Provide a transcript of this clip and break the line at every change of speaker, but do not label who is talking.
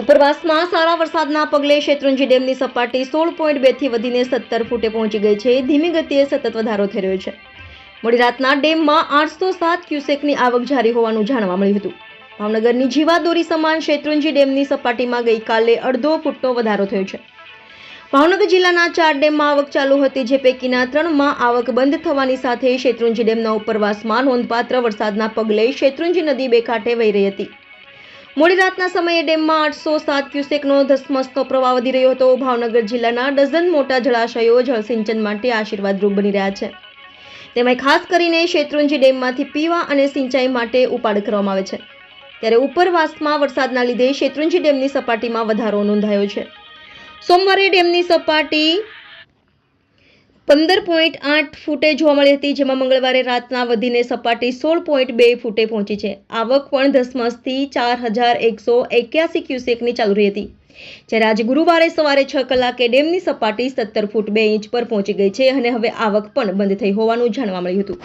ઉપરવાસમાં સારા વરસાદના પગલે શેત્રુંજી ડેમની સપાટી સોળ પોઈન્ટ બેથી વધીને સત્તર ફૂટે પહોંચી ગઈ છે. ધીમી ગતિએ સતત વધારો થઈ રહ્યો છે. મોડી રાતના ડેમમાં આઠસો સાત ક્યુસેકની આવક જારી હોવાનું જાણવા મળ્યું હતું. ભાવનગરની જીવાદોરી સમાન શેત્રુંજી ડેમની સપાટીમાં ગઈકાલે અડધો ફૂટનો વધારો થયો છે. ભાવનગર જિલ્લાના ચાર ડેમમાં આવક ચાલુ હતી, જે પૈકીના ત્રણમાં આવક બંધ થવાની સાથે શેત્રુંજી ડેમના ઉપરવાસમાં નોંધપાત્ર વરસાદના પગલે શેત્રુંજી નદી બે કાંઠે વહી રહી હતી. મોડી રાતના સમયે ડેમમાં આઠસો સાત ક્યુસેકનો ધસમસતો પ્રવાહ વધી રહ્યો હતો. ભાવનગર જિલ્લાના ડઝન મોટા જળાશયો જળસિંચન માટે આશીર્વાદરૂપ બની રહ્યા છે. તેમાં ખાસ કરીને શેત્રુંજી ડેમમાંથી પીવા અને સિંચાઈ માટે ઉપાડ કરવામાં આવે છે. ત્યારે ઉપરવાસમાં વરસાદના લીધે શેત્રુંજી ડેમની સપાટીમાં વધારો નોંધાયો છે. સોમવારે ડેમની સપાટી પંદર પોઈન્ટ આઠ ફૂટે જોવા મળી હતી, જેમાં મંગળવારે રાતના વધીને સપાટી સોળ પોઈન્ટ બે ફૂટે પહોંચી છે. આવક પણ ધસમસથી ચાર હજાર એકસો એક્યાસી ક્યુસેકની ચાલુ રહી હતી, જ્યારે આજે ગુરુવારે સવારે છ કલાકે ડેમની સપાટી સત્તર ફૂટ બે ઇંચ પર પહોંચી ગઈ છે અને હવે આવક પણ બંધ થઈ હોવાનું જાણવા મળ્યું હતું.